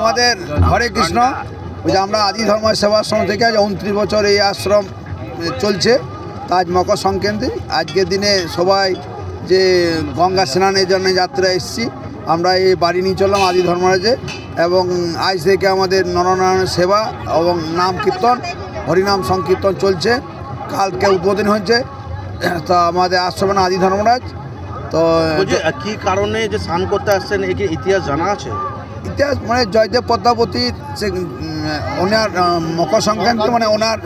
আমাদের হরে কৃষ্ণ। ওই যে আমরা আদি ধর্ম সেবাশ্রম থেকে আজ উনত্রিশ বছর এই আশ্রম চলছে। আজ মকর সংক্রান্তি। আজকের দিনে সবাই যে গঙ্গা স্নানের জন্য যাত্রা এসেছি, আমরা এই বাড়ি নিয়ে চললাম আদি ধর্মরাজে এবং আজ থেকে আমাদের নরনারায়ণের সেবা এবং নাম কীর্তন, হরিনাম সংকীর্তন চলছে। কালকে উদ্বোধন হয়েছে। তা আমাদের আশ্রমের আদি ধর্মরাজ। তো কি কারণে যে স্নান করতে আসছেন এই কি ইতিহাস জানা আছে? ইতিহাস মানে জয়দেব পদ্মাবতীর সে ওনার মকর সংক্রান্তি মানে ওনার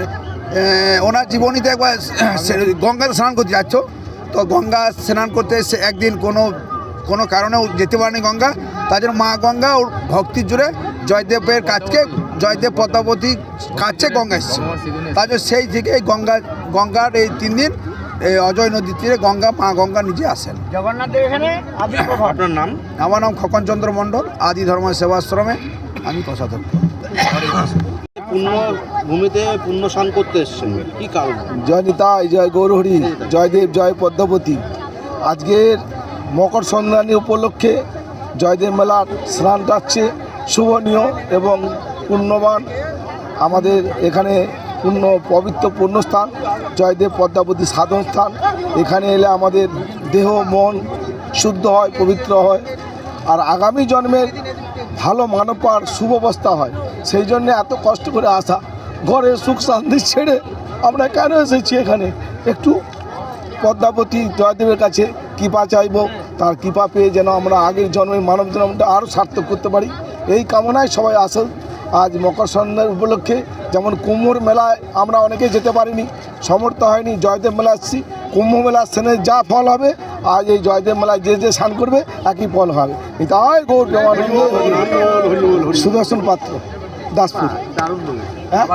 ওনার জীবনীতে একবার গঙ্গাতে স্নান করতে যাচ্ছ। তো গঙ্গা স্নান করতে এসে একদিন কোনো কোনো কারণে যেতে পারেনি গঙ্গা। তার জন্য মা গঙ্গা, ওর ভক্তির জুড়ে জয়দেবের কাছকে জয়দেব পদ্মাবতী কাছে গঙ্গা এসছে। তার জন্য সেই থেকে গঙ্গা, গঙ্গার এই তিন দিন এই অজয় নদীর তীরে গঙ্গা মা গঙ্গা নিজে আসেন। আপনার নাম? আমার নাম খকনচন্দ্র মণ্ডল আদি ধর্ম সেবাশ্রমে আমি কোষাধ্যক্ষ পূর্ণ ভূমিতে পূর্ণ স্নান করতে এসছেন। কি কারণ? জয় নিতাই জয় গৌরহরি জয়দেব জয় পদ্মাবতী। আজকের মকর সংক্রান্তি উপলক্ষে জয়দেব মেলার স্নান যাচ্ছে। শুভনীয় এবং পুণ্যবান আমাদের এখানে পূর্ণ, পবিত্র পুণ্যস্থান জয়দেব পদ্মাবতী সাধন স্থান এখানে এলে আমাদের দেহ, মন শুদ্ধ হয়, পবিত্র হয়। আর আগামী জন্মের ভালো মানব পাওয়ার সুব্যবস্থা হয়। সেই জন্য এত কষ্ট করে আসা, ঘরে সুখ শান্তি ছেড়ে আমরা কেন এসেছি এখানে? একটু পদ্মাবতী জয়দেবের কাছে কৃপা চাইব, তার কৃপা পেয়ে যেন আমরা আগের জন্মের মানব জন্মটা আরও সার্থক করতে পারি। এই কামনায় সবাই আসেন। আজ মকর সন্ধ্যার উপলক্ষে যেমন কুম্ভর মেলায় আমরা অনেকে যেতে পারিনি সমর্থ হয়নি জয়দেব মেলা আসছি কুম্ভ মেলা স্থানে যা ফল হবে আজ এই জয়দেব মেলায় যে যে স্নান করবে একই ফল হবে তাই গৌর সুদর্শন পাত্র দাসপুর হ্যাঁ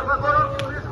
কোন